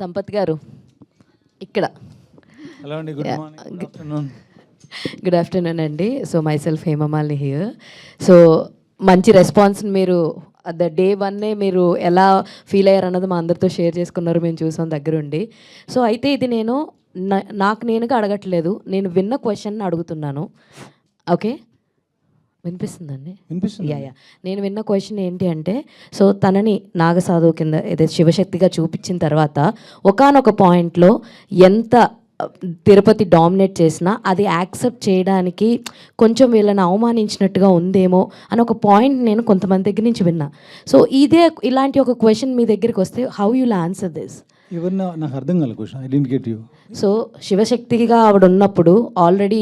సంపత్ గారు. ఇక్కడ. హలో అండి good. Morning afternoon good afternoon అండి. So myself Hemamalini here so మంచి రెస్పాన్స్ మీరు ద డే వన్నే మీరు ఎలా ఫీల్ అయ్యారు అన్నది మా అందరితో షేర్ చేసుకున్నారు మేము చూసాం దగ్గరుండి. సో అయితే ఇది నేను నాకు నేనుగా అడగట్లేదు. నేను విన్న క్వశ్చన్ అడుగుతున్నాను. ఓకే వినిపిస్తుందండి? వినిపిస్తుంది యా యా నేను విన్న క్వశ్చన్ ఏంటి అంటే సో తనని నాగసాధువు కింద ఏదైతే శివశక్తిగా చూపించిన తర్వాత ఒకానొక పాయింట్లో ఎంత తిరుపతి డామినేట్ చేసినా అది యాక్సెప్ట్ చేయడానికి కొంచెం వీళ్ళని అవమానించినట్టుగా ఉందేమో అని ఒక పాయింట్ నేను కొంతమంది దగ్గర నుంచి విన్నా. సో ఇదే ఇలాంటి ఒక క్వశ్చన్ మీ దగ్గరికి వస్తే హౌ యుల్ ఆన్సర్ దిస్ ఎవరిన నాకు అర్థం కాలే question I didn't get you so శివశక్తిగా ఆవిడ ఉన్నప్పుడు ఆల్రెడీ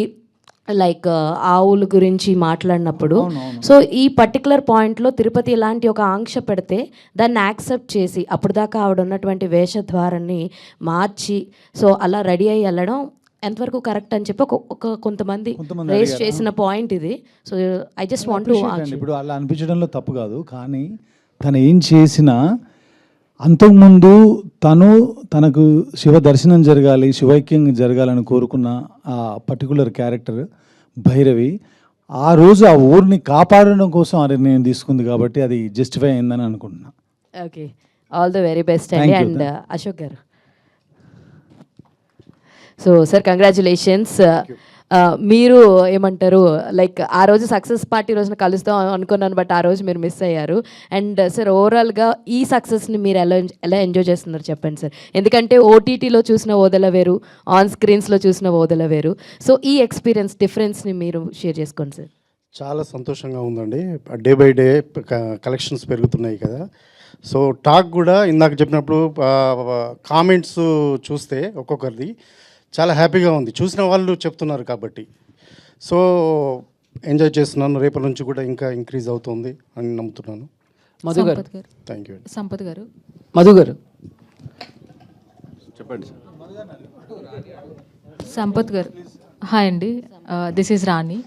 లైక్ ఆవుల గురించి మాట్లాడినప్పుడు. సో ఈ పర్టికులర్ పాయింట్లో తిరుపతి ఇలాంటి ఒక ఆంక్ష పెడితే దాన్ని యాక్సెప్ట్ చేసి అప్పుడు దాకా ఆవిడ ఉన్నటువంటి వేషద్వారాన్ని మార్చి సో అలా రెడీ అయ్యి వెళ్ళడం ఎంతవరకు కరెక్ట్ అని చెప్పి ఒక కొంతమంది రేస్ చేసిన పాయింట్ ఇది. సో ఐ జస్ట్ వాంట్ ఇప్పుడు అలా అనిపించడంలో తప్పు కాదు. కానీ తను ఏం చేసినా అంతకుముందు తను తనకు శివ దర్శనం జరగాలి శివైక్యం జరగాలని కోరుకున్న ఆ పర్టికులర్ క్యారెక్టర్ భైరవి ఆ రోజు ఆ ఊరిని కాపాడడం కోసం ఆ నిర్ణయం తీసుకుంది కాబట్టి అది జస్టిఫై అయిందని అనుకుంటున్నా. Okay all the very best Thank అండి you, అండ్ అశోక్ గారు. సో సార్ కంగ్రాచులేషన్స్ మీరు ఏమంటారు లైక్ ఆ రోజు సక్సెస్ పార్టీ రోజున కలుస్తాం అనుకున్నాను బట్ ఆ రోజు మీరు మిస్ అయ్యారు. అండ్ సార్ ఓవరాల్గా ఈ సక్సెస్ని మీరు ఎలా ఎలా ఎంజాయ్ చేస్తున్నారు చెప్పండి సార్ ఎందుకంటే ఓటీటీలో చూసిన ఓదల వేరు ఆన్ స్క్రీన్స్లో చూసిన ఓదల వేరు. సో ఈ ఎక్స్పీరియన్స్ డిఫరెన్స్ని మీరు షేర్ చేసుకోండి సార్ చాలా సంతోషంగా ఉందండి. డే బై డే కలెక్షన్స్ పెరుగుతున్నాయి కదా. సో టాక్ కూడా ఇందాక చెప్పినప్పుడు కామెంట్స్ చూస్తే ఒక్కొక్కరిది. చాలా హ్యాపీగా ఉంది. చూసిన వాళ్ళు చెప్తున్నారు కాబట్టి. సో ఎంజాయ్ చేస్తున్నాను. రేపటి నుంచి కూడా ఇంకా ఇంక్రీజ్ అవుతుంది అని నమ్ముతున్నాను. మధు గారు. సంపత్ గారు. థ్యాంక్ యూ సంపత్ గారు. మధు గారు. చెప్పండి సంపత్ గారు. హాయ్ అండి. This is Rani.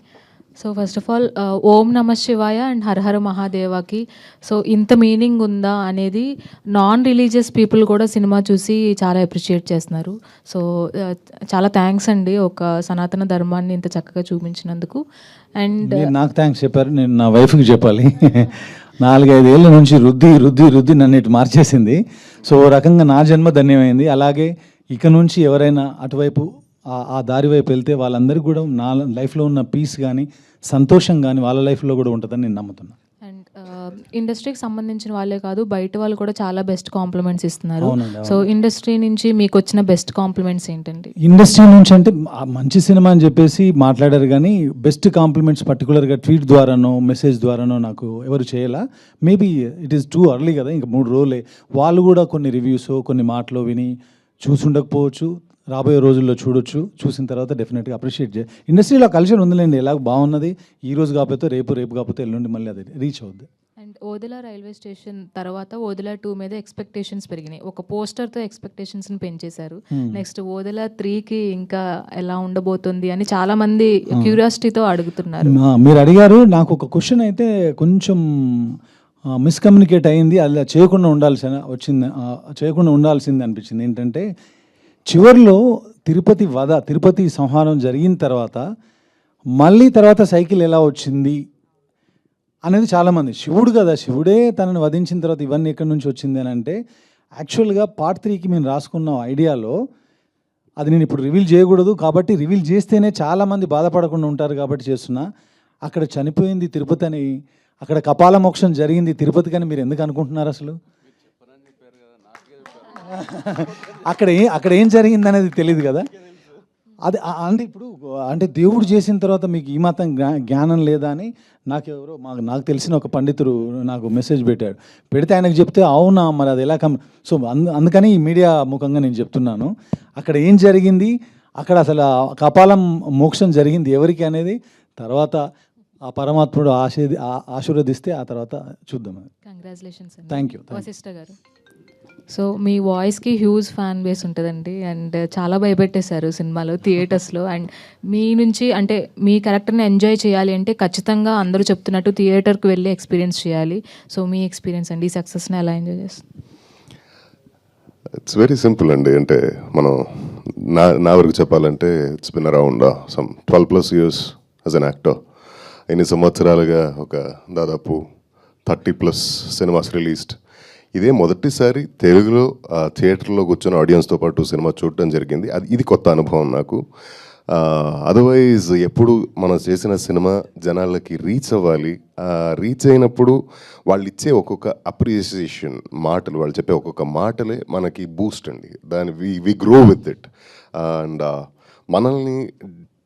So first of all ఓం నమ శివాయ అండ్ హరహర మహాదేవాకి. సో ఇంత మీనింగ్ ఉందా అనేది నాన్ రిలీజియస్ పీపుల్ కూడా సినిమా చూసి చాలా అప్రిషియేట్ చేస్తున్నారు. సో చాలా థ్యాంక్స్ అండి ఒక సనాతన ధర్మాన్ని ఇంత చక్కగా చూపించినందుకు. అండ్ మీరు నాకు థ్యాంక్స్ చెప్పారు నేను నా వైఫ్కి చెప్పాలి. నాలుగైదేళ్ళ నుంచి రుద్ది రుద్ది రుద్ది నన్ను ఇటు మార్చేసింది. సో రకంగా నా జన్మ ధన్యమైంది. అలాగే ఇక నుంచి ఎవరైనా అటువైపు ఆ- దారి వైపు వెళ్తే వాళ్ళందరికీ కూడా నా లైఫ్లో ఉన్న పీస్ కానీ సంతోషం కానీ వాళ్ళ లైఫ్లో కూడా ఉంటుందని నేను నమ్ముతున్నాను అండ్ ఇండస్ట్రీకి సంబంధించిన వాళ్ళే కాదు బయట వాళ్ళు కూడా చాలా బెస్ట్ కాంప్లిమెంట్స్ ఇస్తున్నారు. సో ఇండస్ట్రీ నుంచి మీకు వచ్చిన బెస్ట్ కాంప్లిమెంట్స్ ఏంటండి? ఇండస్ట్రీ నుంచి అంటే మంచి సినిమా అని చెప్పేసి మాట్లాడారు కానీ బెస్ట్ కాంప్లిమెంట్స్ పర్టికులర్గా ట్వీట్ ద్వారానో మెసేజ్ ద్వారానో నాకు ఎవరు చేయాల. Maybe it is too early కదా ఇంకా మూడు రోజులే. వాళ్ళు కూడా కొన్ని రివ్యూస్ కొన్ని మాటలు విని చూసుండకపోవచ్చు. రాబోయే రోజుల్లో చూడొచ్చు. చూసిన తర్వాత డెఫినెట్గా అప్రిషియేట్ చే ఇండస్ట్రీలో కల్చర్ ఉందిలేండి. ఎలా బాగున్నది. ఈ రోజు కాకపోతే రేపు రేపు కాకపోతే ఎల్లుండి మళ్ళీ అది రీచ్ అవుద్ది. అండ్ ఓదిలా రైల్వే స్టేషన్ తర్వాత ఓదిలా టూ మీద ఎక్స్పెక్టేషన్స్ పెరిగినాయి. ఒక పోస్టర్తో ఎక్స్పెక్టేషన్స్ని పెంచేశారు. నెక్స్ట్ ఓదిలా త్రీకి ఇంకా ఎలా ఉండబోతుంది అని చాలా మంది క్యూరియాసిటీతో అడుగుతున్నారు. మీరు అడిగారు. నాకు ఒక క్వశ్చన్ అయితే కొంచెం మిస్కమ్యూనికేట్ అయింది. అలా చేయకుండా ఉండాల్సిన వచ్చింది చేయకుండా ఉండాల్సింది అనిపించింది. ఏంటంటే చివరిలో తిరుపతి వధ తిరుపతి సంహారం జరిగిన తర్వాత మళ్ళీ తర్వాత సైకిల్ ఎలా వచ్చింది అనేది చాలామంది శివుడు కదా శివుడే తనని వధించిన తర్వాత ఇవన్నీ ఎక్కడి నుంచి వచ్చింది అని అంటే యాక్చువల్గా పార్ట్ త్రీకి మేము రాసుకున్న ఐడియాలో అది నేను ఇప్పుడు రివీల్ చేయకూడదు కాబట్టి రివీల్ చేస్తేనే చాలామంది బాధపడకుండా ఉంటారు కాబట్టి చేస్తున్నా. అక్కడ చనిపోయింది తిరుపతి అని అక్కడ కపాల మోక్షం జరిగింది తిరుపతికి కానీ మీరు ఎందుకు అనుకుంటున్నారు అసలు? అక్కడ ఏ అక్కడ ఏం జరిగింది అనేది తెలియదు కదా? అది అంటే ఇప్పుడు అంటే దేవుడు చేసిన తర్వాత మీకు ఈ మాత్రం జ్ఞా- జ్ఞానం లేదా అని నాకు ఎవరో మాకు నాకు తెలిసిన ఒక పండితుడు నాకు మెసేజ్ పెట్టాడు. పెడితే ఆయనకు చెప్తే అవునా మరి అది ఎలా కమ్ సో అందు అందుకని ఈ మీడియా ముఖంగా నేను చెప్తున్నాను. అక్కడ ఏం జరిగింది? అక్కడ అసలు కపాలం మోక్షం జరిగింది ఎవరికి అనేది తర్వాత ఆ పరమాత్ముడు ఆశీర్వదిస్తే ఆ తర్వాత చూద్దాం. కంగ్రాచులేషన్స్ థ్యాంక్ యూ వశిష్ఠ గారు. సో మీ వాయిస్కి హ్యూజ్ ఫ్యాన్ బేస్ ఉంటుందండి. అండ్ చాలా భయపెట్టేశారు సినిమాలో థియేటర్స్లో. అండ్ మీ నుంచి అంటే మీ క్యారెక్టర్ని ఎంజాయ్ చేయాలి అంటే ఖచ్చితంగా అందరూ చెప్తున్నట్టు థియేటర్కి వెళ్ళి ఎక్స్పీరియన్స్ చేయాలి. సో మీ ఎక్స్పీరియన్స్ అండి ఈ సక్సెస్ని ఎలా ఎంజాయ్ చేస్తారు? ఇట్స్ వెరీ సింపుల్ అండి. అంటే మనం నా నా వరకు చెప్పాలంటే it's been around some twelve plus years as an actor ఎన్ని సంవత్సరాలుగా ఒక దాదాపు థర్టీ ప్లస్ సినిమాస్ రిలీజ్డ్ ఇదే మొదటిసారి తెలుగులో థియేటర్లో కూర్చొని ఆడియన్స్తో పాటు సినిమా చూడటం జరిగింది. అది ఇది కొత్త అనుభవం నాకు. అదర్వైజ్ ఎప్పుడు మనం చేసిన సినిమా జనాలకి రీచ్ అవ్వాలి. రీచ్ అయినప్పుడు వాళ్ళు ఇచ్చే ఒక్కొక్క అప్రిసియేషన్ మాటలు వాళ్ళు చెప్పే ఒక్కొక్క మాటలే మనకి బూస్ట్ అండి. దాని we we grow with it. And మనల్ని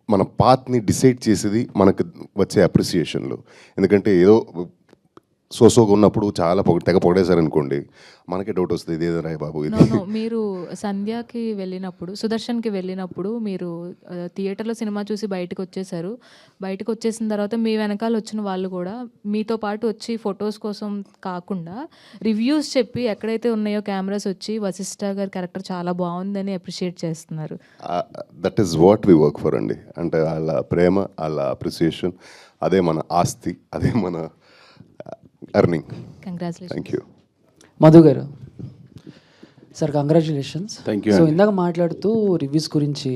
మన పాత్ని డిసైడ్ చేసేది మనకు వచ్చే అప్రిసియేషన్లు. ఎందుకంటే ఏదో సోసోగా ఉన్నప్పుడు చాలా పొగ తెగ పొగడేశారనుకోండి మనకే డౌట్ వస్తుంది ఇదేదో రాయ్ బాబు ఇది? మీరు సంధ్యాకి వెళ్ళినప్పుడు సుదర్శన్కి వెళ్ళినప్పుడు మీరు ఆ, థియేటర్లో సినిమా చూసి బయటకు వచ్చేసారు బయటకు వచ్చేసిన తర్వాత మీ వెనకాల వచ్చిన వాళ్ళు కూడా మీతో పాటు వచ్చి ఫొటోస్ కోసం కాకుండా రివ్యూస్ చెప్పి ఎక్కడైతే ఉన్నాయో కెమెరాస్ వచ్చి వశిష్ఠ గారి క్యారెక్టర్ చాలా బాగుందని అప్రిషియేట్ చేస్తున్నారు. That is what we work for అండి. అంటే వాళ్ళ ప్రేమ వాళ్ళ అప్రిసియేషన్ అదే మన ఆస్తి అదే మన earning congratulation thank you Madhu గారు sir congratulations Thank you so. ఇందాక మాట్లాడుతూ రివ్యూస్ గురించి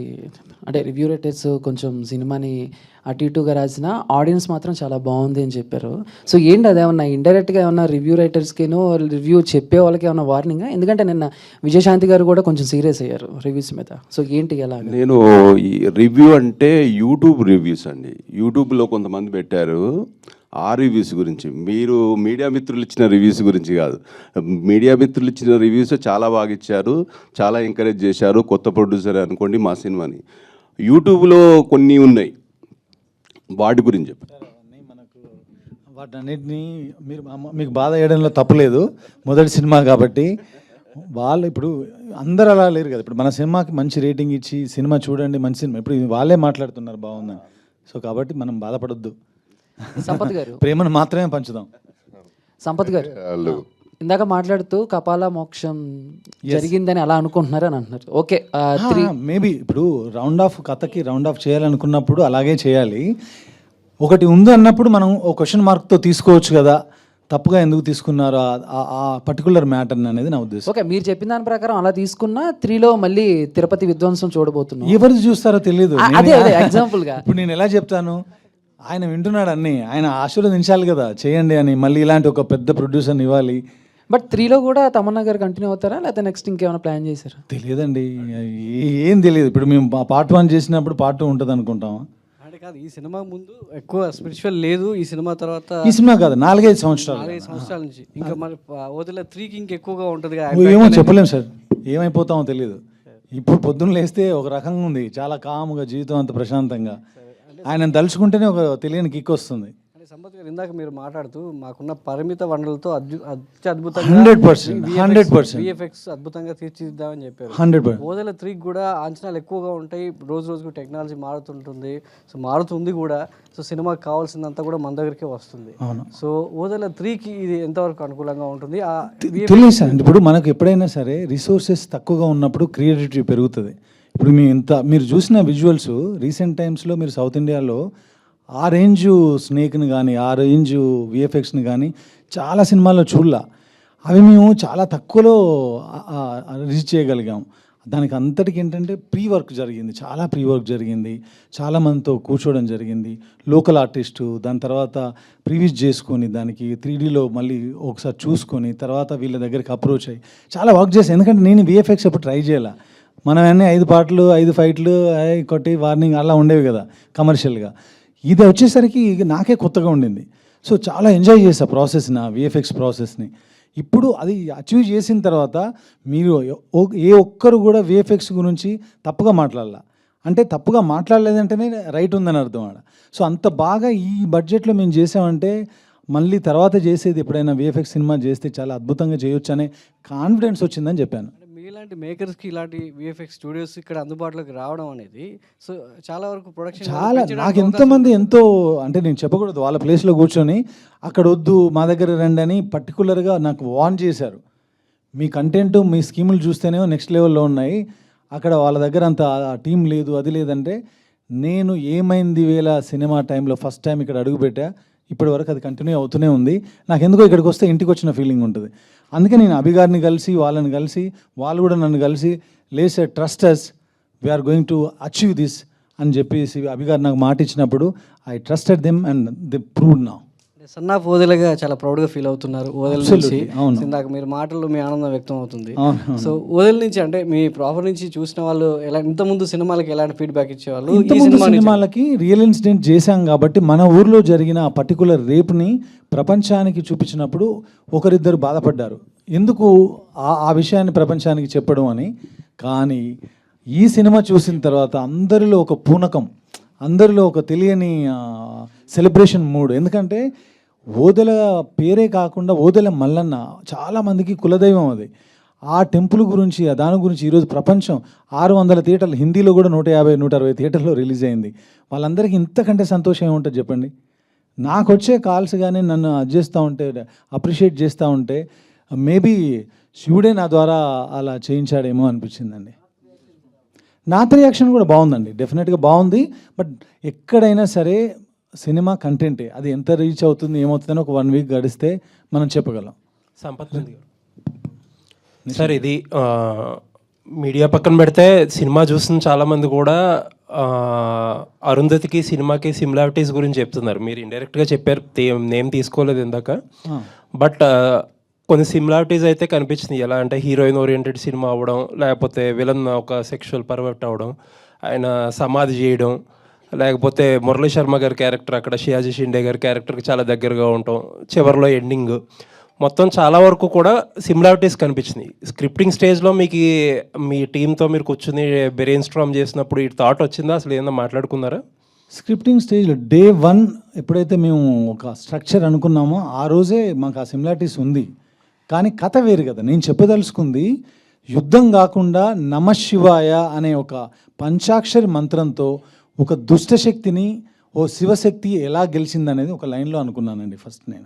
అంటే రివ్యూ రైటర్స్ కొంచెం సినిమాని అటు ఇటుగా రాసిన ఆడియన్స్ మాత్రం చాలా బాగుంది అని చెప్పారు. సో ఏంటి అదేమన్నా ఇండైరెక్ట్గా ఏమన్నా రివ్యూ రైటర్స్కినో రివ్యూ చెప్పే వాళ్ళకి ఏమన్నా వార్నింగ్ ఎందుకంటే నిన్న విజయశాంతి గారు కూడా కొంచెం సీరియస్ అయ్యారు రివ్యూస్ మీద. సో ఏంటి ఎలా నేను ఈ రివ్యూ అంటే యూట్యూబ్ రివ్యూస్ అండి. యూట్యూబ్లో కొంతమంది పెట్టారు. ఆ రివ్యూస్ గురించి. మీరు మీడియా మిత్రులు ఇచ్చిన రివ్యూస్ గురించి కాదు. మీడియా మిత్రులు ఇచ్చిన రివ్యూస్ చాలా బాగా ఇచ్చారు. చాలా ఎంకరేజ్ చేశారు. కొత్త ప్రొడ్యూసర్ అనుకోండి మా సినిమాని. యూట్యూబ్లో కొన్ని ఉన్నాయి. వాటి గురించి చెప్పి. మనకు వాటన్నిటిని మీరు అమ్మ- మీకు బాధ వేయడంలో తప్పులేదు మొదటి సినిమా కాబట్టి వాళ్ళు ఇప్పుడు అందరు అలా లేరు కదా. ఇప్పుడు మన సినిమాకి మంచి రేటింగ్ ఇచ్చి సినిమా చూడండి మంచి సినిమా. ఇప్పుడు వాళ్ళే మాట్లాడుతున్నారు బాగుందని. సో కాబట్టి మనం బాధపడొద్దు. సంపత్ గారు. ప్రేమను మాత్రమే పంచుదాం. సంపత్ గారు. ఇందాక మాట్లాడుతూ కపాల మోక్షం జరిగిందని అలా అనుకుంటున్నారు అని అంటున్నారు. ఓకే మేబీ ఇప్పుడు రౌండ్ ఆఫ్ కథకి రౌండ్ ఆఫ్ చేయాలనుకున్నప్పుడు అలాగే చేయాలి. ఒకటి ఉంది అన్నప్పుడు మనం ఒక క్వశ్చన్ మార్క్తో తీసుకోవచ్చు కదా. తప్పుగా ఎందుకు తీసుకున్నారు ఆ- పర్టికులర్ మ్యాటర్ అనేది నా ఉద్దేశం. ఓకే మీరు చెప్పిన దాని ప్రకారం అలా తీసుకున్నా త్రీలో మళ్ళీ తిరుపతి విధ్వంసం చూడబోతున్నాం. ఎవరు చూస్తారో తెలియదు అదే అదే ఎగ్జాంపుల్గా. ఇప్పుడు నేను ఎలా చెప్తాను? ఆయన వింటున్నాడు అన్ని. ఆయన ఆశీర్వదించాలి కదా చేయండి అని. మళ్ళీ ఇలాంటి ఒక పెద్ద ప్రొడ్యూసర్ని ఇవ్వాలి. బట్ త్రీలో కూడా తమన్నా గారు కంటిన్యూ అవుతారా? లేకపోతే నెక్స్ట్ ఇంకేమైనా ప్లాన్ చేశారా? తెలియదండి. ఏ- తెలియదు. ఇప్పుడు మేము పార్ట్ వన్ చేసినప్పుడు పార్ట్ టూ ఉంటుంది అనుకుంటాం అంటే కాదు ఈ సినిమా ముందు ఎక్కువ స్పిరిచువల్ లేదు. ఈ సినిమా తర్వాత ఈ సినిమా కాదు నాలుగైదు సంవత్సరాలు. నాలుగైదు సంవత్సరాల నుంచి. ఇంకా మరి వదిలే త్రీకి ఇంకెక్కువగా ఉంటుంది ఏమో చెప్పలేం సార్. ఏమైపోతామో తెలియదు ఇప్పుడు పొద్దున్న లేస్తే ఒక రకంగా ఉంది. చాలా కాముగా జీవితం అంత ప్రశాంతంగా. ఆయన తలుచుకుంటేనే ఒక తెలియని కిక్ వస్తుంది. సంపత్ గారు ఇందాక మీరు మాట్లాడుతూ మాకున్న పరిమిత వనరులతో అద్భు అత్యద్భుతంగా 100%, 100%. విఎఫ్ఎక్స్ అద్భుతంగా తీర్చిదిద్దామని చెప్పారు. Hundred percent. ఓదల త్రీకి కూడా అంచనాలు ఎక్కువగా ఉంటాయి. రోజు రోజుకు టెక్నాలజీ మారుతుంటుంది. సో మారుతుంది కూడా. సో సినిమాకి కావాల్సిందంతా కూడా మన దగ్గరికే వస్తుంది. సో ఓదల త్రీకి ఇది ఎంతవరకు అనుకూలంగా ఉంటుంది? తెలియదు సార్ ఇప్పుడు మనకు ఎప్పుడైనా సరే రిసోర్సెస్ తక్కువగా ఉన్నప్పుడు క్రియేటివిటీ పెరుగుతుంది. ఇప్పుడు మీ ఇంత మీరు చూసిన విజువల్స్ రీసెంట్ టైమ్స్లో మీరు సౌత్ ఇండియాలో ఆ రేంజ్ స్నేక్ని కానీ ఆ రేంజ్ విఎఫ్ఎక్స్ని కానీ చాలా సినిమాల్లో చూడలా. అవి మేము చాలా తక్కువలో రీచ్ చేయగలిగాం. దానికి అంతటికి ఏంటంటే ప్రీ వర్క్ జరిగింది. చాలా ప్రీ వర్క్ జరిగింది. చాలామందితో కూర్చోవడం జరిగింది. లోకల్ ఆర్టిస్టు దాని తర్వాత ప్రీవియస్ చేసుకొని దానికి త్రీడీలో మళ్ళీ ఒకసారి చూసుకొని తర్వాత వీళ్ళ దగ్గరికి అప్రోచ్ అయ్యి చాలా వర్క్ చేశాను ఎందుకంటే నేను విఎఫ్ఎక్స్ ఎప్పుడు ట్రై చేయాలి. మనం అన్నీ ఐదు పాటలు ఐదు ఫైట్లు కొట్టి వార్నింగ్ అలా ఉండేవి కదా కమర్షియల్గా. ఇది వచ్చేసరికి నాకే కొత్తగా ఉండింది. సో చాలా ఎంజాయ్ చేసా ప్రాసెస్ నా విఎఫ్ఎక్స్ ప్రాసెస్ని. ఇప్పుడు అది అచీవ్ చేసిన తర్వాత మీరు ఏ ఒక్కరు కూడా విఎఫ్ఎక్స్ గురించి తప్పుగా మాట్లాడాల. అంటే తప్పుగా మాట్లాడలేదంటేనే రైట్ ఉందని అర్థం ఆడ. సో అంత బాగా ఈ బడ్జెట్లో మేము చేసామంటే మళ్ళీ తర్వాత చేసేది ఎప్పుడైనా విఎఫ్ఎక్స్ సినిమా చేస్తే చాలా అద్భుతంగా చేయొచ్చు అనే కాన్ఫిడెన్స్ వచ్చిందని చెప్పాను. మీలాంటి మేకర్స్కి ఇలాంటి విఎఫ్ఎక్స్ స్టూడియోస్ ఇక్కడ అందుబాటులోకి రావడం అనేది సో చాలా వరకు ప్రొడక్షన్ చాలా నాకు ఎంతమంది ఎంతో అంటే నేను చెప్పకూడదు వాళ్ళ ప్లేస్లో కూర్చొని అక్కడ వద్దు మా దగ్గర రండి అని పర్టికులర్గా నాకు వార్న్ చేశారు. మీ కంటెంట్ మీ స్కీములు చూస్తేనే నెక్స్ట్ లెవెల్లో ఉన్నాయి. అక్కడ వాళ్ళ దగ్గర అంత టీం లేదు అది లేదంటే నేను ఏమైంది వేళ సినిమా టైంలో ఫస్ట్ టైం ఇక్కడ అడుగుపెట్టా ఇప్పటి వరకు అది కంటిన్యూ అవుతూనే ఉంది. నాకు ఎందుకో ఇక్కడికి వస్తే ఇంటికి వచ్చిన ఫీలింగ్ ఉంటుంది. అందుకే నేను అభిగారిని కలిసి వాళ్ళని కలిసి వాళ్ళు కూడా నన్ను కలిసి లేసే trusters we are going to achieve this అని చెప్పేసి అభిగారు నాకు మాట ఇచ్చినప్పుడు I trusted them and they prove నా సన్ ఆఫ్ ఓదెలగా చాలా ప్రౌడ్గా ఫీల్ అవుతున్నారు ఓదెల నుంచి. ఇందాక మీరు మాటల్లో మీ ఆనందం వ్యక్తం అవుతుంది. సో ఓదెల నుంచి అంటే మీ ప్రాపర్ నుంచి చూసిన వాళ్ళు ఎలా ఇంతకుముందు సినిమాలకి ఎలాంటి ఫీడ్బ్యాక్ ఇచ్చేవాళ్ళు? ఈ సినిమాలకి రియల్ ఇన్సిడెంట్ చేశాం కాబట్టి మన ఊర్లో జరిగిన ఆ పర్టికులర్ రేప్ని ప్రపంచానికి చూపించినప్పుడు ఒకరిద్దరు బాధపడ్డారు. ఎందుకు ఆ ఆ విషయాన్ని ప్రపంచానికి చెప్పడం అని? కానీ ఈ సినిమా చూసిన తర్వాత అందరిలో ఒక పూనకం అందరిలో ఒక తెలియని సెలబ్రేషన్ మూడ్ ఎందుకంటే ఓదెల పేరే కాకుండా ఓదెల మల్లన్న చాలామందికి కులదైవం అది. ఆ టెంపుల్ గురించి ఆ దాని గురించి ఈరోజు ప్రపంచం ఆరు వందల థియేటర్లు హిందీలో కూడా నూట యాభై నూట అరవై థియేటర్లో రిలీజ్ అయింది. వాళ్ళందరికీ ఇంతకంటే సంతోషం ఏముంటుంది చెప్పండి? నాకు వచ్చే కాల్స్ కానీ నన్ను అది చేస్తూ ఉంటే అప్రిషియేట్ చేస్తూ ఉంటే మేబీ శివుడే నా ద్వారా అలా చేయించాడేమో అనిపించిందండి. నా రియాక్షన్ కూడా బాగుందండి. డెఫినెట్గా బాగుంది. బట్ ఎక్కడైనా సరే సినిమా కంటెంటే అది ఎంత రీచ్ అవుతుంది ఏమవుతుందని ఒక వన్ వీక్ గడిస్తే మనం చెప్పగలం. సంపత్ రెడ్డి గారు. సార్ ఇది మీడియా పక్కన పెడితే సినిమా చూసిన చాలామంది కూడా ఆ, అరుంధతికి సినిమాకి సిమిలారిటీస్ గురించి చెప్తున్నారు. మీరు ఇండైరెక్ట్గా చెప్పారు నేమ్ తీసుకోలేదు ఇందాక. బట్ కొన్ని సిమిలారిటీస్ అయితే కనిపించినాయి. ఎలా అంటే హీరోయిన్ ఓరియంటెడ్ సినిమా అవ్వడం లేకపోతే విలన్ ఒక సెక్షువల్ పర్వర్ట్ అవ్వడం ఆయన సమాధి చేయడం లేకపోతే మురళీ శర్మ గారి క్యారెక్టర్ అక్కడ షియాజీ షిండే గారి క్యారెక్టర్కి చాలా దగ్గరగా ఉంటాం చివరిలో ఎండింగ్. మొత్తం చాలా వరకు కూడా సిమిలారిటీస్ కనిపించినాయి. స్క్రిప్టింగ్ స్టేజ్లో మీకు మీ టీంతో మీరు కూర్చుని బ్రెయిన్ స్ట్రామ్ చేసినప్పుడు ఈ థాట్ వచ్చిందా? అసలు ఏమన్నా మాట్లాడుకున్నారా? స్క్రిప్టింగ్ స్టేజ్లో డే వన్ ఎప్పుడైతే మేము ఒక స్ట్రక్చర్ అనుకున్నామో ఆ రోజే మాకు ఆ సిమిలారిటీస్ ఉంది. కానీ కథ వేరు కదా. నేను చెప్పదలుచుకుంది యుద్ధం కాకుండా నమశివాయ అనే ఒక పంచాక్షరి మంత్రంతో ఒక దుష్టశక్తిని ఓ శివశక్తి ఎలా గెలిచిందనేది ఒక లైన్లో అనుకున్నానండి ఫస్ట్ నేను.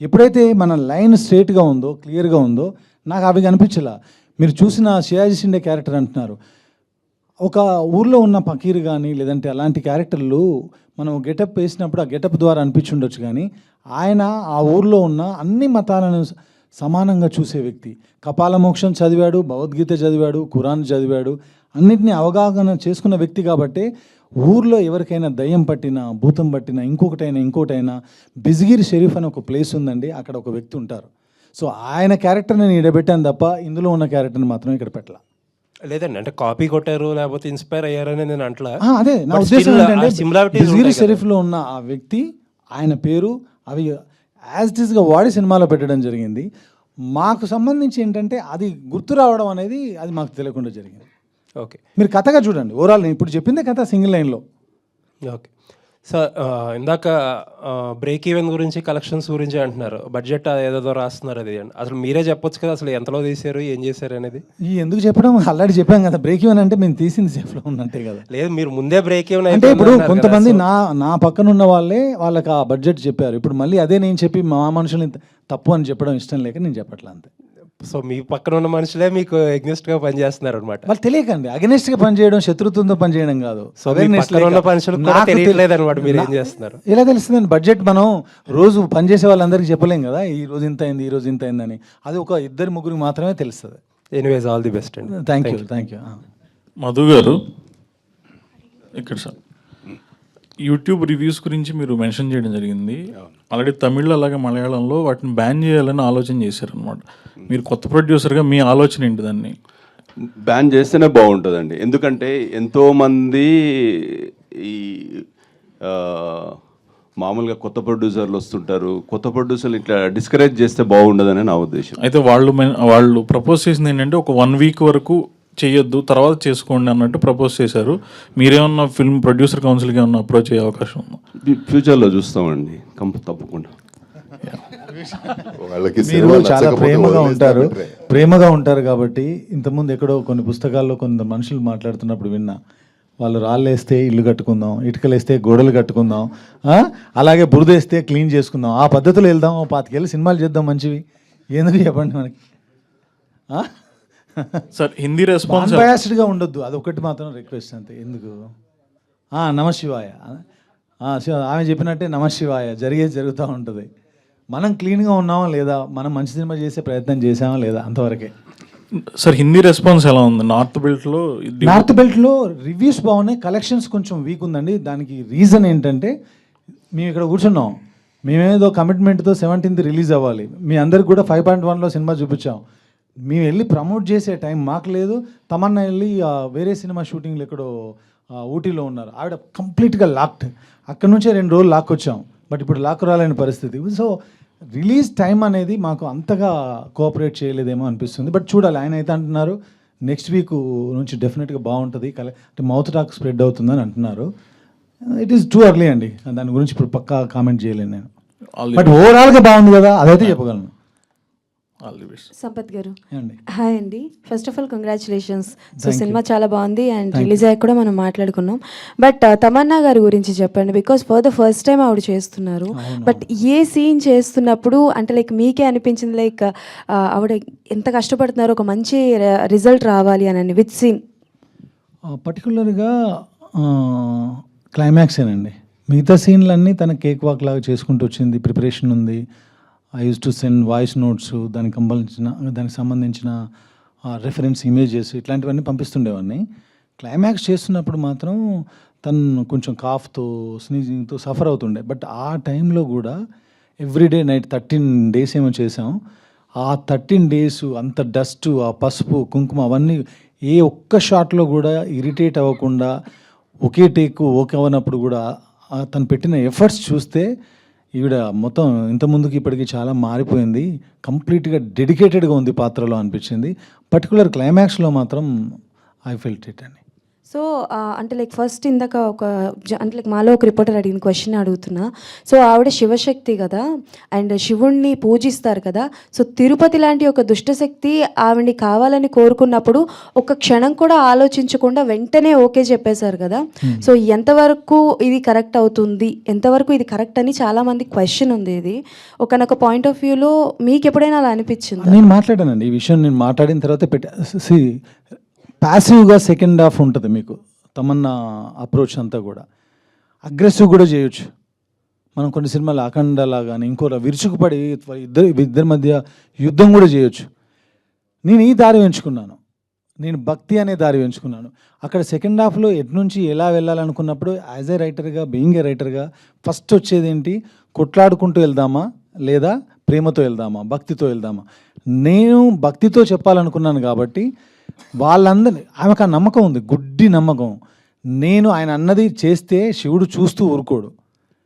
ఎప్పుడైతే మన లైన్ స్ట్రేట్గా ఉందో క్లియర్గా ఉందో నాకు అవి కనిపించలా మీరు చూసిన షియాజీ షిండే క్యారెక్టర్ అంటున్నారు. ఒక ఊర్లో ఉన్న పకీర్ కానీ లేదంటే అలాంటి క్యారెక్టర్లు మనం గెటప్ వేసినప్పుడు ఆ గెటప్ ద్వారా అనిపించుండొచ్చు కానీ ఆయన ఆ ఊర్లో ఉన్న అన్ని మతాలను సమానంగా చూసే వ్యక్తి. కపాల మోక్షం చదివాడు భగవద్గీత చదివాడు ఖురాన్ చదివాడు అన్నిటిని అవగాహన చేసుకున్న వ్యక్తి కాబట్టి ఊర్లో ఎవరికైనా దయ్యం పట్టినా భూతం పట్టినా ఇంకొకటైనా ఇంకోటైనా బిజ్గిరి షరీఫ్ అని ఒక ప్లేస్ ఉందండి అక్కడ ఒక వ్యక్తి ఉంటారు. సో ఆయన క్యారెక్టర్ని నేను ఇడబెట్టాను తప్ప ఇందులో ఉన్న క్యారెక్టర్ని మాత్రం ఇక్కడ పెట్టలా. లేదండి అంటే కాపీ కొట్టారు లేకపోతే ఇన్స్పైర్ అయ్యారని నేను అంటలా అదే నా ఉద్దేశం ఏంటంటే బిజ్గిరి. షరీఫ్లో ఉన్న ఆ వ్యక్తి ఆయన పేరు అవి యాజ్ ఇట్ ఈస్గా వాడి సినిమాలో పెట్టడం జరిగింది. మాకు సంబంధించి ఏంటంటే అది గుర్తు రావడం అనేది అది మాకు తెలియకుండా జరిగింది. ఓకే. మీరు కథగా చూడండి. ఓవరాల్ నేను ఇప్పుడు చెప్పిందే కథ సింగిల్ లైన్లో. ఓకే. సార్ ఇందాక బ్రేక్ ఈవెన్ గురించి కలెక్షన్స్ గురించి అంటున్నారు. బడ్జెట్ ఏదేదో రాస్తున్నారు అది. అసలు మీరే చెప్పొచ్చు కదా అసలు ఎంతలో తీశారు ఏం చేశారు అనేది. ఈ ఎందుకు చెప్పడం? ఆల్రెడీ చెప్పాం కదా. బ్రేక్ ఈవెన్ అంటే మేము తీసింది సేఫ్లో ఉన్నట్టే కదా. లేదు మీరు ముందే బ్రేక్ ఈవెన్ అంటే ఇప్పుడు కొంతమంది నా నా పక్కన ఉన్న వాళ్ళే వాళ్ళకి ఆ బడ్జెట్ చెప్పారు. ఇప్పుడు మళ్ళీ అదే నేను చెప్పి మా మనుషుల్ని తప్పు అని చెప్పడం ఇష్టం లేక నేను చెప్పట్లా అంతే. సో మీ పక్కన ఉన్న మనుషులే మీకు ఎగ్నెస్ట్గా పనిచేస్తున్నారు అనమాట వాళ్ళు తెలియకండి. అగెనిస్ట్గా పనిచేయడం శత్రుత్వంతో పనిచేయడం కాదు. సో మీ Awareness పక్కన ఉన్న మీరు ఏం చేస్తున్నారు. ఎలా తెలుస్తుందండి. బడ్జెట్ మనం రోజు పనిచేసే వాళ్ళందరికీ చెప్పలేం కదా. ఈ రోజు ఇంత అయింది ఈ రోజు ఇంత అయిందని అది ఒక ఇద్దరు ముగ్గురికి మాత్రమే తెలుస్తుంది. ఎనీవేస్ ఆల్ ది బెస్ట్ అండి. Thank you thank you Madhu గారు ఇక్కడ సార్. యూట్యూబ్ రివ్యూస్ గురించి మీరు మెన్షన్ చేయడం జరిగింది. ఆల్రెడీ తమిళ్ అలాగే మలయాళంలో వాటిని బ్యాన్ చేయాలని ఆలోచన చేశారనమాట మీరు కొత్త ప్రొడ్యూసర్గా మీ ఆలోచన ఏంటి దాన్ని? బ్యాన్ చేస్తేనే బాగుంటుందండి. ఎందుకంటే ఎంతోమంది ఈ మామూలుగా కొత్త ప్రొడ్యూసర్లు వస్తుంటారు. కొత్త ప్రొడ్యూసర్లు ఇట్లా డిస్కరేజ్ చేస్తే బాగుండదని నా ఉద్దేశం. అయితే వాళ్ళు వాళ్ళు ప్రపోజ్ చేసింది ఏంటంటే ఒక వన్ వీక్ వరకు చేయొద్దు తర్వాత చేసుకోండి అన్నట్టు ప్రపోజ్ చేశారు. మీరేమన్నా ఫిల్మ్ ప్రొడ్యూసర్ కౌన్సిల్కి ఏమన్నా అప్రోచ్ అయ్యే అవకాశం ఉందా? ఫ్యూచర్లో చూస్తామండి. కంప తప్పకుండా. వాళ్ళకి మీరు చాలా ప్రేమగా ఉంటారు. ప్రేమగా ఉంటారు కాబట్టి ఇంతకుముందు ఎక్కడో కొన్ని పుస్తకాల్లో కొంత మనుషులు మాట్లాడుతున్నప్పుడు విన్నా వాళ్ళు రాళ్ళేస్తే ఇల్లు కట్టుకుందాం ఇటుకలేస్తే గోడలు కట్టుకుందాం ఆ? అలాగే బురదేస్తే క్లీన్ చేసుకుందాం. ఆ పద్ధతిలో వెళ్దాం పాతికేళ్ళు సినిమాలు చేద్దాం మంచివి. ఎందుకు చెప్పండి మనకి. సార్ హిందీ రెస్పాన్స్ అన్బయాస్డ్గా ఉండొద్దు. అది ఒకటి మాత్రం రిక్వెస్ట్ అంతే. ఎందుకు? ఆ, నమ శివాయ. ఆమె చెప్పినట్టే నమ శివాయ. జరిగేది జరుగుతూ ఉంటుంది. మనం క్లీన్గా ఉన్నామా లేదా? మనం మంచి సినిమా చేసే ప్రయత్నం చేసామా లేదా? అంతవరకే. సార్ హిందీ రెస్పాన్స్ ఎలా ఉంది? నార్త్ బెల్ట్లో నార్త్ బెల్ట్లో రివ్యూస్ బాగున్నాయి. కలెక్షన్స్ కొంచెం వీక్ ఉందండి. దానికి రీజన్ ఏంటంటే మేము ఇక్కడ కూర్చున్నాం. మేమేదో కమిట్మెంట్తో సెవెంటీన్త్ రిలీజ్ అవ్వాలి. మీ అందరికి కూడా ఫైవ్ పాయింట్ వన్లో సినిమా చూపించాం. మేము వెళ్ళి ప్రమోట్ చేసే టైం మాకు లేదు. తమన్నా వెళ్ళి వేరే సినిమా షూటింగ్లు ఎక్కడో ఊటీలో ఉన్నారు. ఆవిడ కంప్లీట్గా లాక్డ్. అక్కడ నుంచే రెండు రోజులు లాక్ వచ్చాం బట్ ఇప్పుడు లాక్ రాలేని పరిస్థితి. సో రిలీజ్ టైం అనేది మాకు అంతగా కోఆపరేట్ చేయలేదేమో అనిపిస్తుంది. బట్ చూడాలి ఆయన అయితే అంటున్నారు నెక్స్ట్ వీక్ నుంచి డెఫినెట్గా బాగుంటుంది. కల అంటే మౌత్ టాక్ స్ప్రెడ్ అవుతుందని అంటున్నారు. ఇట్ ఈస్ టూ అర్లీ అండి. దాని గురించి ఇప్పుడు పక్కా కామెంట్ చేయలేను నేను. బట్ ఓవరాల్గా బాగుంది కదా అదైతే చెప్పగలను. ఆల్ ది బెస్ట్ సంపత్ గారు. హాయ్ అండి. First of all congratulations so cinema చాలా బాగుంది అండ్ రిలీజ్ అయ్యాక కూడా మనం మాట్లాడుకున్నాం. బట్ తమన్నా గారి గురించి చెప్పండి because for the first time ఆవిడ చేస్తున్నారు. బట్ ఏ సీన్ చేస్తున్నప్పుడు అంటే లైక్ మీకే అనిపించింది లైక్ ఆవిడ ఎంత కష్టపడుతున్నారో ఒక మంచి రిజల్ట్ రావాలి అని విత్ సీన్ పర్టికులర్గా క్లైమాక్సేనండి మిగతా సీన్లన్నీ తన కేక్ వాక్ లాగా చేసుకుంటూ వచ్చింది ప్రిపరేషన్ ఉంది. I used to send voice notes దానికి సంబంధించిన దానికి సంబంధించిన రెఫరెన్స్ ఇమేజెస్ ఇట్లాంటివన్నీ పంపిస్తుండేవాడిని క్లైమాక్స్ చేస్తున్నప్పుడు మాత్రం తను కొంచెం కాఫ్తో స్నీజింగ్తో సఫర్ అవుతుండే. బట్ ఆ టైంలో కూడా ఎవ్రీడే నైట్ థర్టీన్ డేస్ ఏమో చేసాం ఆ థర్టీన్ డేస్ అంత డస్ట్ ఆ పసుపు కుంకుమ అవన్నీ ఏ ఒక్క షాట్లో కూడా ఇరిటేట్ అవ్వకుండా ఒకే టేక్ ఓకే అవ్వనప్పుడు కూడా తను పెట్టిన ఎఫర్ట్స్ చూస్తే ఈవిడ మొత్తం ఇంత ముందుకి ఇప్పటికి చాలా మారిపోయింది. కంప్లీట్గా డెడికేటెడ్గా ఉంది పాత్రలో అనిపించింది. పర్టికులర్ క్లైమాక్స్లో మాత్రం ఐ ఫెల్ట్ ఇట్ అని. సో అంటే లైక్ ఫస్ట్ ఇందాక ఒక అంటే లైక్ మాలో ఒక రిపోర్టర్ అడిగిన క్వశ్చన్ అడుగుతున్నా. సో ఆవిడ శివశక్తి కదా అండ్ శివుణ్ణి పూజిస్తారు కదా సో తిరుపతి లాంటి ఒక దుష్టశక్తి ఆవిడ్ని కావాలని కోరుకున్నప్పుడు ఒక క్షణం కూడా ఆలోచించకుండా వెంటనే ఓకే చెప్పేశారు కదా. సో ఎంతవరకు ఇది కరెక్ట్ అవుతుంది ఎంతవరకు ఇది కరెక్ట్ అని చాలా మంది క్వశ్చన్ ఉంది ఇది. ఒకనొక పాయింట్ ఆఫ్ వ్యూలో మీకు ఎప్పుడైనా అలా అనిపించింది? నేను మాట్లాడానండి ఈ విషయం నేను మాట్లాడిన తర్వాత పెట్టా ప్యాసివ్గా సెకండ్ హాఫ్ ఉంటుంది మీకు. తమన్నా అప్రోచ్ అంతా కూడా. అగ్రెసివ్ కూడా చేయొచ్చు. మనం కొన్ని సినిమాలు అఖండలా కానీ ఇంకోలా విరుచుకుపడి ఇద్దరు ఇద్దరి మధ్య యుద్ధం కూడా చేయొచ్చు. నేను ఈ దారి ఎంచుకున్నాను. నేను భక్తి అనే దారి ఎంచుకున్నాను. అక్కడ సెకండ్ హాఫ్లో ఎటు నుంచి ఎలా వెళ్ళాలనుకున్నప్పుడు యాజ్ ఏ రైటర్గా బీయింగ్ ఏ రైటర్గా ఫస్ట్ వచ్చేది ఏంటి? కొట్లాడుకుంటూ వెళ్దామా? లేదా ప్రేమతో వెళ్దామా? భక్తితో వెళ్దామా? నేను భక్తితో చెప్పాలనుకున్నాను కాబట్టి వాళ్ళందరినీ ఆమెకు ఆ నమ్మకం ఉంది. గుడ్డి నమ్మకం. నేను ఆయన అన్నది చేస్తే శివుడు చూస్తూ ఊరుకోడు.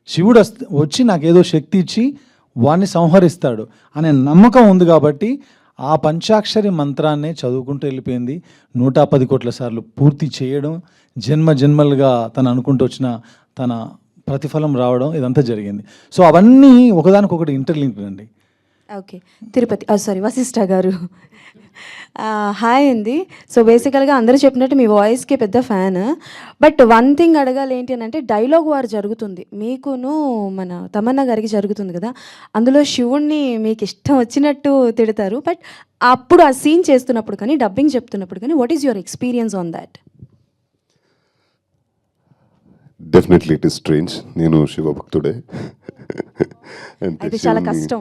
శివుడు వచ్చి వచ్చి ఏదో శక్తి ఇచ్చి వాడిని సంహరిస్తాడు అనే నమ్మకం ఉంది కాబట్టి ఆ పంచాక్షరి మంత్రాన్నే చదువుకుంటూ వెళ్ళిపోయింది. నూట పది కోట్ల సార్లు పూర్తి చేయడం జన్మ జన్మలుగా తను అనుకుంటూ వచ్చిన తన ప్రతిఫలం రావడం ఇదంతా జరిగింది. సో అవన్నీ ఒకదానికొకటి ఇంటర్లింక్డ్ అండి ఓకే తిరుపతి సారీ వశిష్ఠ గారు హాయ్ అండి సో బేసికల్గా అందరూ చెప్పినట్టు మీ వాయిస్కి పెద్ద ఫ్యాన్ బట్ వన్ థింగ్ అడగాలి ఏంటి అని అంటే డైలాగ్ వారు జరుగుతుంది. మీకును మన తమన్నా గారికి జరుగుతుంది కదా. అందులో శివుణ్ణి మీకు ఇష్టం వచ్చినట్టు తిడతారు. బట్ అప్పుడు ఆ సీన్ చేస్తున్నప్పుడు కానీ డబ్బింగ్ చెప్తున్నప్పుడు కానీ what is your experience on that definitely it is strange నేను శివభక్తుడే. అంటే చాలా కష్టం.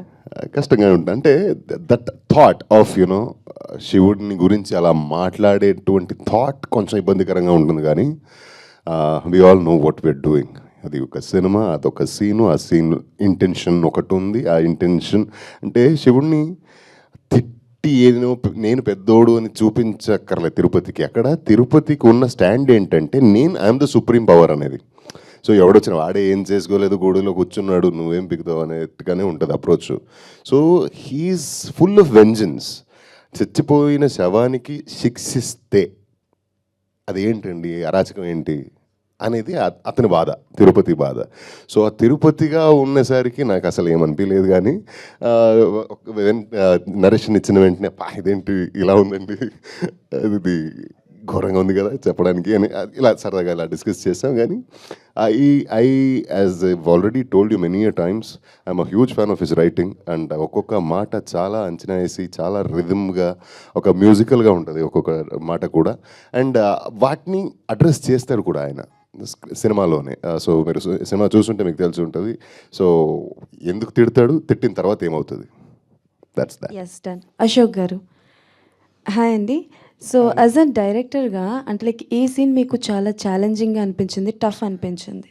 కష్టంగా ఉంటుంది అంటే దట్ థాట్ ఆఫ్ యునో శివుడిని గురించి అలా మాట్లాడేటువంటి థాట్ కొంచెం ఇబ్బందికరంగా ఉంటుంది కానీ we all know what we are doing అది ఒక సినిమా అదొక సీను ఆ సీన్ ఇంటెన్షన్ ఒకటి ఉంది. ఆ ఇంటెన్షన్ అంటే శివుడిని తిట్టి ఏదో నేను పెద్దోడు అని చూపించక్కర్లేదు తిరుపతికి. అక్కడ తిరుపతికి ఉన్న స్టాండ్ ఏంటంటే నేను ఐఎమ్ ద సుప్రీం పవర్ అనేది. సో ఎవడొచ్చిన వాడే ఏం చేసుకోలేదు గూడులో కూర్చున్నాడు నువ్వేం పిగుతావు అనేట్టుగానే ఉంటుంది approach so he is full of vengeance చచ్చిపోయిన శవానికి శిక్షిస్తే. అదేంటండి అరాచకం ఏంటి? అనేది అతని బాధ తిరుపతి బాధ. సో ఆ తిరుపతిగా ఉన్నసరికి నాకు అసలు ఏమనిపించలేదు కానీ నరేషన్ ఇచ్చిన వెంటనే పా ఇదేంటి ఇలా ఉందండి? అది ఘోరంగా ఉంది కదా చెప్పడానికి అని అది ఇలా సరదాగా ఇలా డిస్కస్ చేస్తాం కానీ I I as already told you many times I'm a huge fan of his writing and ఒక్కొక్క మాట చాలా అంచనా వేసి చాలా రిథమ్గా ఒక మ్యూజికల్గా ఉంటుంది ఒక్కొక్క మాట కూడా. అండ్ వాటిని అడ్రస్ చేస్తారు కూడా ఆయన. సినిమాలోనే. సో మీరు సినిమా చూస్తుంటే మీకు తెలిసి ఉంటుంది. సో ఎందుకు తిడతాడు? తిట్టిన తర్వాత ఏమవుతుంది? That's that is done Ashok garu. Hi అండి. సో యాజ్ అ డైరెక్టర్గా అంటే లైక్ ఏ సీన్ మీకు చాలా ఛాలెంజింగ్గా అనిపించింది టఫ్ అనిపించింది?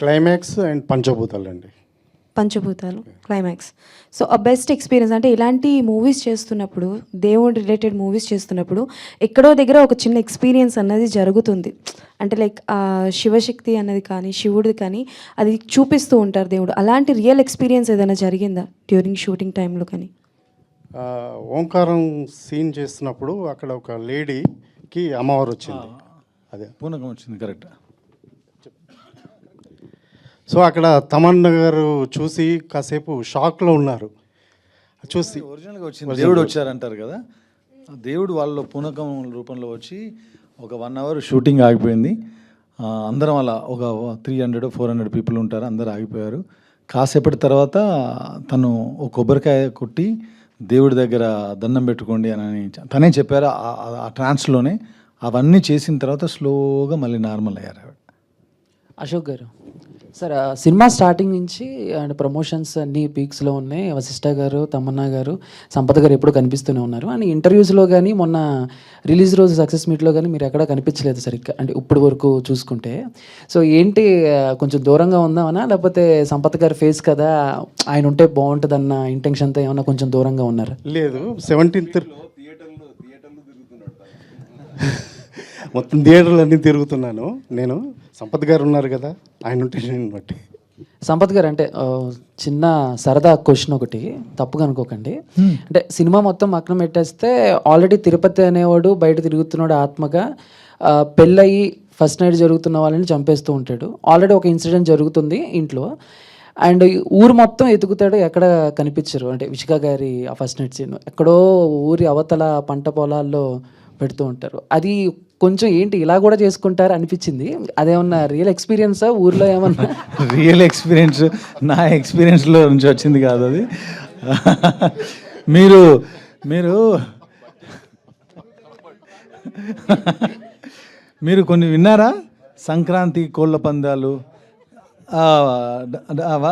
క్లైమాక్స్ అండ్ పంచభూతాలు అండి పంచభూతాలు క్లైమాక్స్ సో ఆ బెస్ట్ ఎక్స్పీరియన్స్ అంటే ఇలాంటి మూవీస్ చేస్తున్నప్పుడు దేవుడు రిలేటెడ్ మూవీస్ చేస్తున్నప్పుడు ఎక్కడో దగ్గర ఒక చిన్న ఎక్స్పీరియన్స్ అన్నది జరుగుతుంది. అంటే లైక్ ఆ శివశక్తి అన్నది కానీ శివుడిది కానీ అది చూపిస్తూ ఉంటారు దేవుడు. అలాంటి రియల్ ఎక్స్పీరియన్స్ ఏదైనా జరిగిందా డ్యూరింగ్ షూటింగ్ టైంలో కానీ? ఆ, ఓంకారం సీన్ చేస్తున్నప్పుడు అక్కడ ఒక లేడీకి అమ్మవారు వచ్చింది. అదే. పూనకం వచ్చింది కరెక్ట్ సో అక్కడ తమన్ గారు చూసి కాసేపు షాక్లో ఉన్నారు. చూసి ఒరిజినల్గా వచ్చింది. దేవుడు వచ్చారంటారు కదా? దేవుడు వాళ్ళ పూనకం రూపంలో వచ్చి ఒక వన్ అవర్ షూటింగ్ ఆగిపోయింది. అందరం అలా ఒక three hundred four hundred people ఉంటారు అందరు ఆగిపోయారు. కాసేపటి తర్వాత తను ఒక కొబ్బరికాయ కొట్టి దేవుడి దగ్గర దండం పెట్టుకోండి అని తనే చెప్పారు. ఆ- ట్రాన్స్లోనే అవన్నీ చేసిన తర్వాత స్లోగా మళ్ళీ నార్మల్ అయ్యారు ఆవిడ. అశోక్ గారు సార్ ఆ సినిమా స్టార్టింగ్ నుంచి అండ్ ప్రమోషన్స్ అన్ని పీక్స్లో ఉన్నాయి. వశిష్ఠ గారు తమన్నా గారు సంపద గారు ఎప్పుడు కనిపిస్తూనే ఉన్నారు. అండ్ ఇంటర్వ్యూస్లో కానీ మొన్న రిలీజ్ రోజు సక్సెస్ మీట్లో కానీ మీరు ఎక్కడ కనిపించలేదు సరిగ్గా అంటే ఇప్పుడు వరకు చూసుకుంటే. సో ఏంటి కొంచెం దూరంగా ఉందామనా? లేకపోతే సంపత్ గారి ఫేస్ కదా ఆయన ఉంటే బాగుంటుందన్న ఇంటెన్షన్తో ఏమన్నా కొంచెం దూరంగా ఉన్నారు? లేదు. సెవెంటీన్త్ మొత్తం థియేటర్లు అన్నీ తిరుగుతున్నాను నేను. సంపత్ గారు ఉన్నారు కదా ఆయన ఉంటే నేను బట్టి. సంపత్ గారు అంటే చిన్న సరదా క్వశ్చన్ ఒకటి తప్పుగా అనుకోకండి. అంటే సినిమా మొత్తం మక్కన పెట్టేస్తే ఆల్రెడీ తిరుపతి అనేవాడు బయట తిరుగుతున్నాడు ఆత్మగా పెళ్ళయి ఫస్ట్ నైట్ జరుగుతున్న వాళ్ళని చంపేస్తూ ఉంటాడు. ఆల్రెడీ ఒక ఇన్సిడెంట్ జరుగుతుంది ఇంట్లో. అండ్ ఊరు మొత్తం ఎతుకుతాడు ఎక్కడ కనిపించరు. అంటే విషిక గారి ఆ ఫస్ట్ నైట్ సీన్. ఎక్కడో ఊరి అవతల పంట పొలాల్లో పెడుతూ ఉంటారు. అది కొంచెం ఏంటి ఇలా కూడా చేసుకుంటారు అనిపించింది. అదేమన్నా రియల్ ఎక్స్పీరియన్సా ఊర్లో ఏమన్నా? రియల్ ఎక్స్పీరియన్స్ నా ఎక్స్పీరియన్స్లో నుంచి వచ్చింది కాదు అది. మీరు మీరు మీరు కొన్ని విన్నారా? సంక్రాంతి కోళ్ళ పందాలు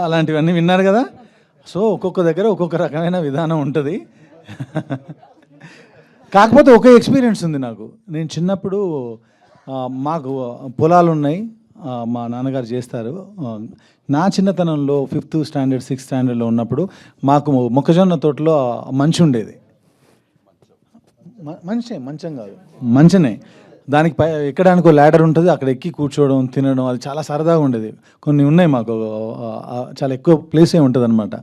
అలాంటివన్నీ విన్నారు కదా? సో ఒక్కొక్క దగ్గర ఒక్కొక్క రకమైన విధానం ఉంటుంది. కాకపోతే ఒక ఎక్స్పీరియన్స్ ఉంది నాకు. నేను చిన్నప్పుడు మాకు పొలాలు ఉన్నాయి. మా నాన్నగారు చేస్తారు. నా చిన్నతనంలో ఫిఫ్త్ స్టాండర్డ్ సిక్స్త్ స్టాండర్డ్లో ఉన్నప్పుడు మాకు మొక్కజొన్న తోటలో మంచి ఉండేది. మంచే మంచం కాదు. మంచనే. దానికి పై ఎక్కడానికి ల్యాడర్ ఉంటుంది అక్కడ ఎక్కి కూర్చోవడం తినడం అది చాలా సరదాగా ఉండేది. కొన్ని ఉన్నాయి మాకు చాలా ఎక్కువ ప్లేసే ఉంటుంది అనమాట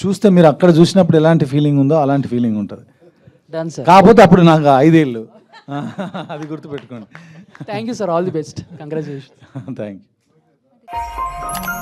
చూస్తే మీరు అక్కడ చూసినప్పుడు ఎలాంటి ఫీలింగ్ ఉందో అలాంటి ఫీలింగ్ ఉంటుంది. కాకపోతే అప్పుడు నాకు ఐదేళ్ళు. అది గుర్తుపెట్టుకోండి. Thank you sir all the best congratulation thank you